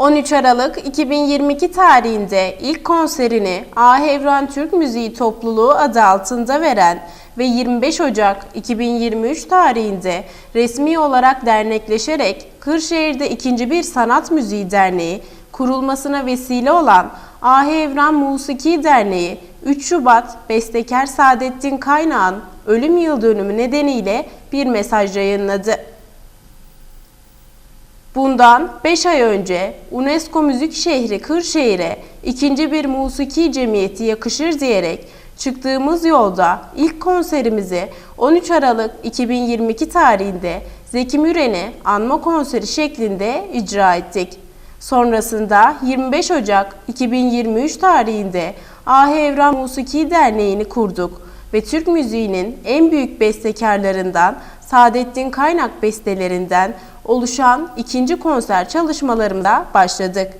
13 Aralık 2022 tarihinde ilk konserini Ahevran Türk Müziği Topluluğu adı altında veren ve 25 Ocak 2023 tarihinde resmi olarak dernekleşerek Kırşehir'de ikinci bir sanat müziği derneği kurulmasına vesile olan Ahevran Musiki Derneği 3 Şubat Bestekar Saadettin Kaynağ'ın ölüm yıl dönümü nedeniyle bir mesaj yayınladı. Bundan 5 ay önce UNESCO Müzik Şehri Kırşehir'e ikinci bir musiki cemiyeti yakışır diyerek çıktığımız yolda ilk konserimizi 13 Aralık 2022 tarihinde Zeki Müren'i anma konseri şeklinde icra ettik. Sonrasında 25 Ocak 2023 tarihinde Ah Evran Musiki Derneği'ni kurduk ve Türk müziğinin en büyük bestekarlarından Saadettin Kaynak bestelerinden oluşan ikinci konser çalışmalarımda başladık.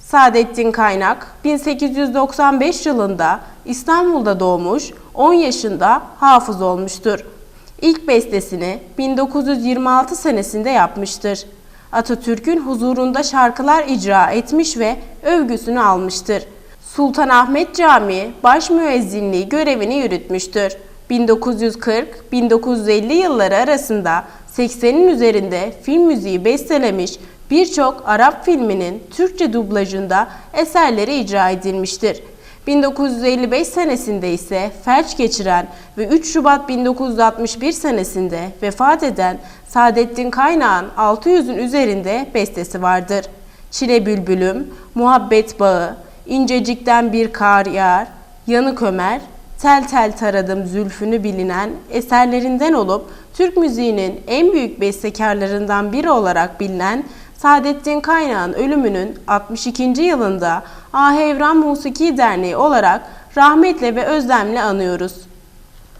Saadettin Kaynak 1895 yılında İstanbul'da doğmuş, 10 yaşında hafız olmuştur. İlk bestesini 1926 senesinde yapmıştır. Atatürk'ün huzurunda şarkılar icra etmiş ve övgüsünü almıştır. Sultanahmet Camii baş müezzinliği görevini yürütmüştür. 1940-1950 yılları arasında 80'in üzerinde film müziği bestelemiş, birçok Arap filminin Türkçe dublajında eserleri icra edilmiştir. 1955 senesinde ise felç geçiren ve 3 Şubat 1961 senesinde vefat eden Saadettin Kaynağ'ın 600'ün üzerinde bestesi vardır. Çile Bülbülüm, Muhabbet Bağı, İncecikten Bir Kar Yağar, Yanık Ömer, Tel Tel Taradım Zülfünü bilinen eserlerinden olup Türk müziğinin en büyük bestekarlarından biri olarak bilinen Saadettin Kaynağ'ın ölümünün 62. yılında Ahevran Musiki Derneği olarak rahmetle ve özlemle anıyoruz.